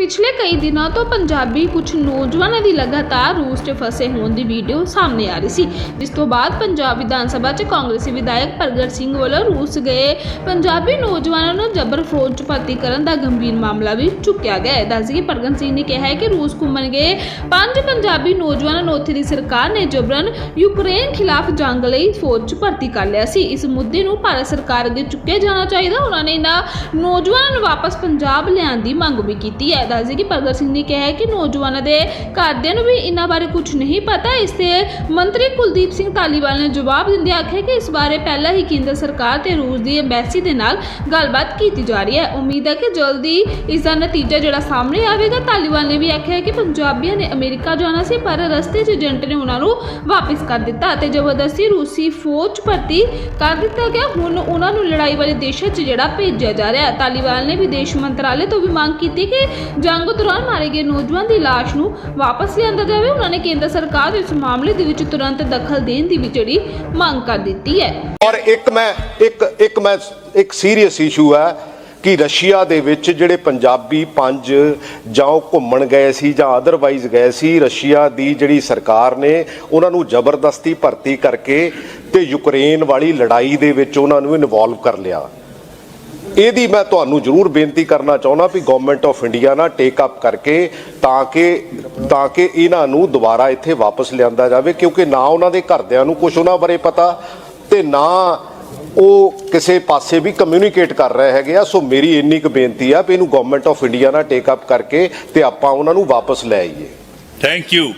ਪਿਛਲੇ ਕਈ ਦਿਨਾਂ ਤੋਂ ਪੰਜਾਬੀ ਕੁਝ ਨੌਜਵਾਨਾਂ ਦੀ ਲਗਾਤਾਰ ਰੂਸ 'ਚ ਫਸੇ ਹੋਣ ਦੀ ਵੀਡੀਓ ਸਾਹਮਣੇ ਆ ਰਹੀ ਸੀ। ਜਿਸ ਤੋਂ ਬਾਅਦ ਪੰਜਾਬ ਵਿਧਾਨ ਸਭਾ 'ਚ ਕਾਂਗਰਸੀ ਵਿਧਾਇਕ ਪ੍ਰਗਟ ਸਿੰਘ ਵੱਲੋਂ ਰੂਸ ਗਏ। ਪੰਜਾਬੀ ਨੌਜਵਾਨਾਂ ਨੂੰ ਜਬਰ ਫੌਜ 'ਚ ਭਰਤੀ ਕਰਨ ਦਾ ਗੰਭੀਰ ਮਾਮਲਾ ਵੀ ਚੁੱਕਿਆ ਗਿਆ ਹੈ। ਦੱਸਦੀ ਕਿ ਪ੍ਰਗਟ ਸਿੰਘ ਨੇ ਕਿਹਾ ਹੈ ਕਿ ਰੂਸ ਘੁੰਮਣ ਗਏ। ਪੰਜ ਪੰਜਾਬੀ ਨੌਜਵਾਨਾਂ ਨੂੰ ਉੱਥੇ ਦੀ ਸਰਕਾਰ ਨੇ ਜਬਰਨ ਯੂਕਰੇਨ ਖਿਲਾਫ ਜੰਗ ਲਈ ਫੌਜ 'ਚ ਭਰਤੀ ਕਰ ਲਿਆ ਸੀ। ਇਸ ਮੁੱਦੇ ਨੂੰ ਭਾਰਤ ਸਰਕਾਰ ਅੱਗੇ ਚੁੱਕਿਆ ਜਾਣਾ ਚਾਹੀਦਾ। ਉਹਨਾਂ ਨੇ ਇਹਨਾਂ ਨੌਜਵਾਨਾਂ ਨੂੰ ਵਾਪਸ ਪੰਜਾਬ ਲਿਆਉਣ ਦੀ ਮੰਗ ਵੀ ਕੀਤੀ ਹੈ। ਦੱਸਦੇ ਕਿ ਭਗਤ ਸਿੰਘ ਨੇ ਕਿਹਾ ਹੈ ਕਿ ਨੌਜਵਾਨਾਂ ਦੇ ਘਰਦਿਆਂ ਨੂੰ ਵੀ ਇਹਨਾਂ ਬਾਰੇ ਕੁਝ ਨਹੀਂ ਪਤਾ। ਇਸ ਤੇ ਮੰਤਰੀ ਕੁਲਦੀਪ ਸਿੰਘ ਧਾਲੀਵਾਲ ਨੇ ਜਵਾਬ ਦਿੰਦੇ ਆਖਿਆ ਕਿ ਇਸ ਬਾਰੇ ਪਹਿਲਾਂ ਹੀ ਕੇਂਦਰ ਸਰਕਾਰ ਤੇ ਰੂਸ ਦੀ ਐਮਬੈਸੀ ਦੇ ਨਾਲ ਗੱਲਬਾਤ ਕੀਤੀ ਜਾ ਰਹੀ ਹੈ। ਉਮੀਦ ਹੈ ਕਿ ਜਲਦੀ ਇਸ ਦਾ ਨਤੀਜਾ ਜਿਹੜਾ ਸਾਹਮਣੇ ਆਵੇਗਾ, ਧਾਲੀਵਾਲ ਨੇ ਵੀ ਆਖਿਆ ਕਿ ਪੰਜਾਬੀਆਂ ਨੇ ਅਮਰੀਕਾ ਜਾਣਾ ਸੀ, ਪਰ ਰਸਤੇ 'ਚ ਏਜੰਟ ਨੇ ਉਹਨਾਂ ਨੂੰ ਵਾਪਸ ਕਰ ਦਿੱਤਾ ਅਤੇ ਜ਼ਬਰਦਸਤੀ ਰੂਸੀ ਫੌਜ ਭਰਤੀ ਕਰ ਦਿੱਤਾ ਗਿਆ। ਹੁਣ ਉਹਨਾਂ ਨੂੰ ਲੜਾਈ ਵਾਲੇ ਦੇਸ਼ਾਂ 'ਚ ਜਿਹੜਾ ਭੇਜਿਆ ਜਾ ਰਿਹਾ ਹੈ। ਧਾਲੀਵਾਲ ਨੇ ਵਿਦੇਸ਼ ਮੰਤਰਾਲੇ ਤੋਂ ਵੀ ਮੰਗ ਕੀਤੀ ਕਿ ਜੰਗ ਦੌਰਾਨ ਮਾਰੇ ਗਏ ਨੌਜਵਾਨ ਦੀ ਲਾਸ਼ ਨੂੰ ਵਾਪਸ ਲਿਆਂਦਾ ਜਾਵੇ, ਉਹਨਾਂ ਨੇ ਕੇਂਦਰ ਸਰਕਾਰ ਇਸ ਮਾਮਲੇ ਦੇ ਵਿੱਚ ਤੁਰੰਤ ਦਖਲ ਦੇਣ ਦੀ ਵੀ ਜਿਹੜੀ ਮੰਗ ਕਰ ਦਿੱਤੀ ਹੈ। ਔਰ ਇੱਕ ਮੈਂ, ਇੱਕ ਇੱਕ ਮੈਂ, ਇੱਕ ਸੀਰੀਅਸ ਇਸ਼ੂ ਹੈ ਕਿ ਰਸ਼ੀਆ ਦੇ ਵਿੱਚ ਜਿਹੜੇ ਪੰਜਾਬੀ ਪੰਜ ਜਾਂ ਘੁੰਮਣ ਗਏ ਸੀ ਜਾਂ ਅਦਰਵਾਈਜ਼ ਗਏ ਸੀ, ਰਸ਼ੀਆ ਦੀ ਜਿਹੜੀ ਸਰਕਾਰ ਨੇ ਉਹਨਾਂ ਨੂੰ ਜ਼ਬਰਦਸਤੀ ਭਰਤੀ ਕਰਕੇ ਤੇ ਯੂਕਰੇਨ ਵਾਲੀ ਲੜਾਈ ਦੇ ਵਿੱਚ ਉਹਨਾਂ ਨੂੰ ਇਨਵੋਲਵ ਕਰ ਲਿਆ। ਇਹਦੀ ਮੈਂ ਤੁਹਾਨੂੰ ਜ਼ਰੂਰ ਬੇਨਤੀ ਕਰਨਾ ਚਾਹੁੰਦਾ ਵੀ ਗਵਰਨਮੈਂਟ ਆਫ ਇੰਡੀਆ ਨਾਲ ਟੇਕ ਅਪ ਕਰਕੇ ਤਾਂ ਕਿ ਤਾਂ ਕਿ ਇਹਨਾਂ ਨੂੰ ਦੁਬਾਰਾ ਇੱਥੇ ਵਾਪਸ ਲਿਆਂਦਾ ਜਾਵੇ, ਕਿਉਂਕਿ ਨਾ ਉਹਨਾਂ ਦੇ ਘਰਦਿਆਂ ਨੂੰ ਕੁਝ ਉਹਨਾਂ ਬਾਰੇ ਪਤਾ ਤੇ ਨਾ ਉਹ ਕਿਸੇ ਪਾਸੇ ਵੀ ਕਮਿਊਨੀਕੇਟ ਕਰ ਰਹੇ ਹੈਗੇ ਆ। ਸੋ ਮੇਰੀ ਇੰਨੀ ਕੁ ਬੇਨਤੀ ਆ ਵੀ ਇਹਨੂੰ ਗਵਰਨਮੈਂਟ ਆਫ ਇੰਡੀਆ ਨਾਲ ਟੇਕ ਅਪ ਕਰਕੇ ਤੇ ਆਪਾਂ ਉਹਨਾਂ ਨੂੰ ਵਾਪਸ ਲੈ ਆਈਏ। Thank you